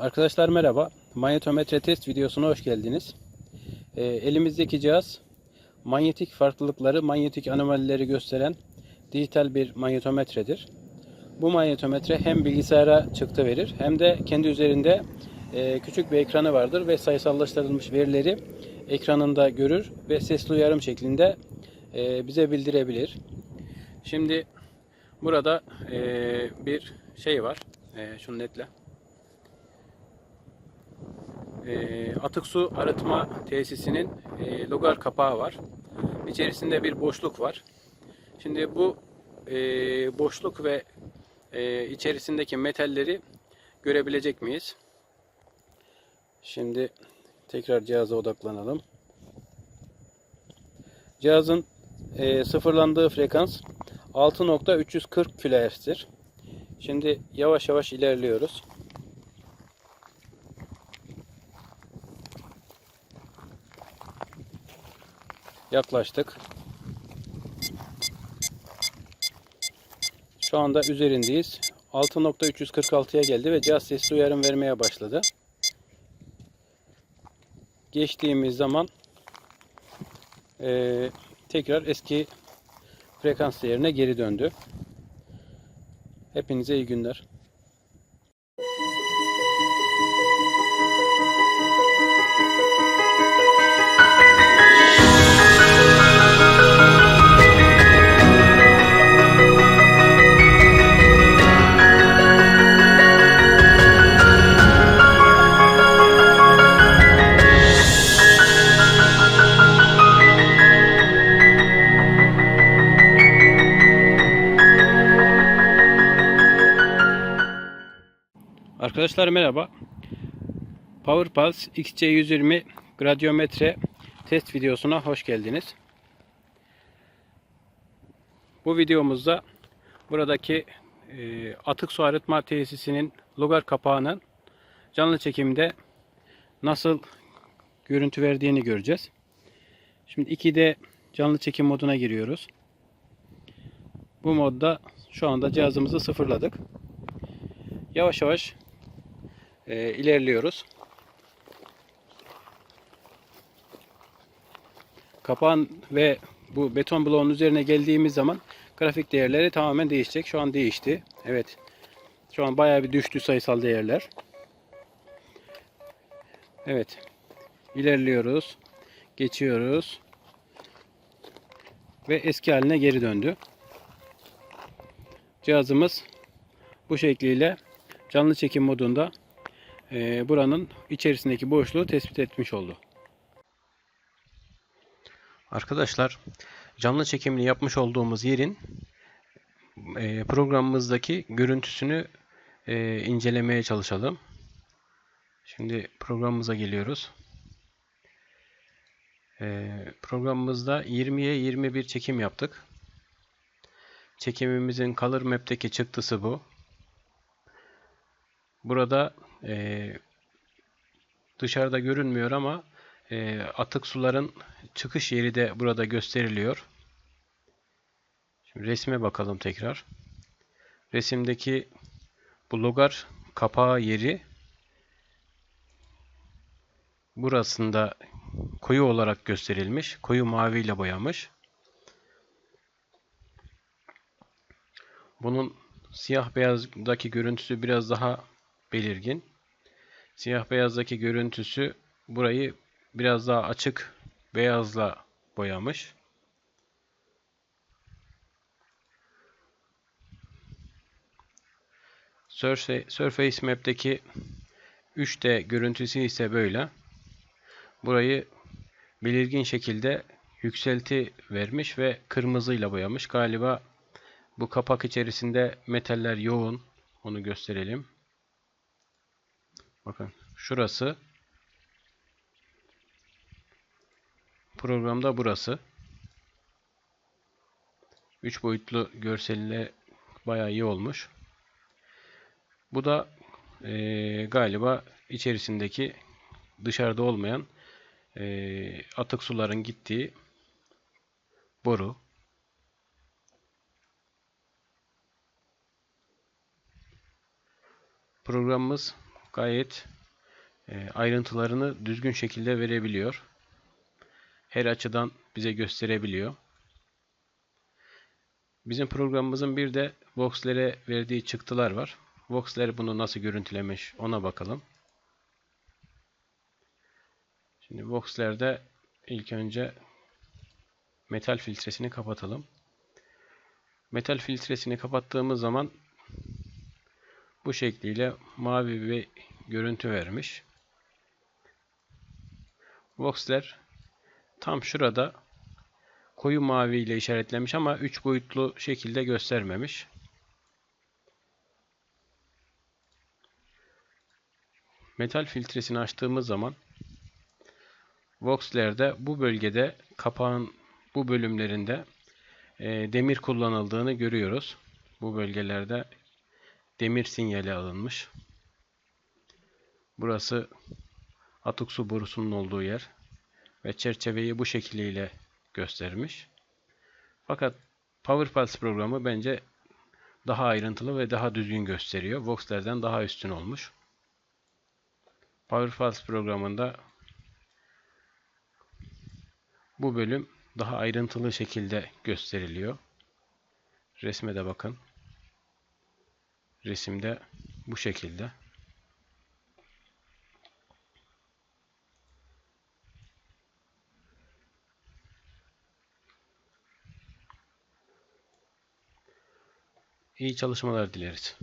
Arkadaşlar merhaba. Manyetometre test videosuna hoş geldiniz. Ee, elimizdeki cihaz manyetik farklılıkları, manyetik anomalileri gösteren dijital bir manyetometredir. Bu manyetometre hem bilgisayara çıktı verir hem de kendi üzerinde e, küçük bir ekranı vardır ve sayısallaştırılmış verileri ekranında görür ve sesli uyarım şeklinde e, bize bildirebilir. Şimdi burada e, bir şey var. E, şunu netle. E, atık su arıtma tesisinin e, logar kapağı var. İçerisinde bir boşluk var. Şimdi bu e, boşluk ve e, içerisindeki metalleri görebilecek miyiz? Şimdi tekrar cihaza odaklanalım. Cihazın e, sıfırlandığı frekans 6.340 kHz'tir. Şimdi yavaş yavaş ilerliyoruz. Yaklaştık. Şu anda üzerindeyiz. 6.346'ya geldi ve cihaz sesli uyarım vermeye başladı. Geçtiğimiz zaman eee, tekrar eski frekans değerine geri döndü. Hepinize iyi günler. Arkadaşlar merhaba. PowerPulse XC120 gradyometre test videosuna hoş geldiniz. Bu videomuzda buradaki e, atık su arıtma tesisinin logar kapağının canlı çekimde nasıl görüntü verdiğini göreceğiz. Şimdi 2D canlı çekim moduna giriyoruz. Bu modda şu anda cihazımızı sıfırladık. Yavaş yavaş e, ilerliyoruz. Kapağın ve bu beton bloğun üzerine geldiğimiz zaman grafik değerleri tamamen değişecek. Şu an değişti. Evet. Şu an bayağı bir düştü sayısal değerler. Evet. İlerliyoruz. Geçiyoruz. Ve eski haline geri döndü. Cihazımız bu şekliyle canlı çekim modunda buranın içerisindeki boşluğu tespit etmiş oldu. Arkadaşlar canlı çekimini yapmış olduğumuz yerin e, programımızdaki görüntüsünü e, incelemeye çalışalım. Şimdi programımıza geliyoruz. E, programımızda 20'ye 21 çekim yaptık. Çekimimizin Color Map'teki çıktısı bu. Burada e, dışarıda görünmüyor ama e, atık suların çıkış yeri de burada gösteriliyor. Şimdi resme bakalım tekrar. Resimdeki bu logar kapağı yeri burasında koyu olarak gösterilmiş. Koyu mavi ile boyamış. Bunun siyah beyazdaki görüntüsü biraz daha belirgin. Siyah beyazdaki görüntüsü burayı biraz daha açık beyazla boyamış. Surface, Map'teki 3D görüntüsü ise böyle. Burayı belirgin şekilde yükselti vermiş ve kırmızıyla boyamış. Galiba bu kapak içerisinde metaller yoğun. Onu gösterelim. Bakın şurası. Programda burası. 3 boyutlu görselle bayağı iyi olmuş. Bu da e, galiba içerisindeki dışarıda olmayan e, atık suların gittiği boru. Programımız gayet e, ayrıntılarını düzgün şekilde verebiliyor. Her açıdan bize gösterebiliyor. Bizim programımızın bir de Vox'lere verdiği çıktılar var. Vox'ler bunu nasıl görüntülemiş ona bakalım. Şimdi Vox'lerde ilk önce metal filtresini kapatalım. Metal filtresini kapattığımız zaman bu şekliyle mavi bir görüntü vermiş. Vox'ler tam şurada koyu mavi ile işaretlemiş ama 3 boyutlu şekilde göstermemiş. Metal filtresini açtığımız zaman Vox'lerde bu bölgede kapağın bu bölümlerinde e, demir kullanıldığını görüyoruz. Bu bölgelerde demir sinyali alınmış. Burası atık su borusunun olduğu yer ve çerçeveyi bu şekliyle göstermiş. Fakat PowerPulse programı bence daha ayrıntılı ve daha düzgün gösteriyor. Vox'lerden daha üstün olmuş. PowerPulse programında bu bölüm daha ayrıntılı şekilde gösteriliyor. Resme de bakın. Resimde bu şekilde. İyi çalışmalar dileriz.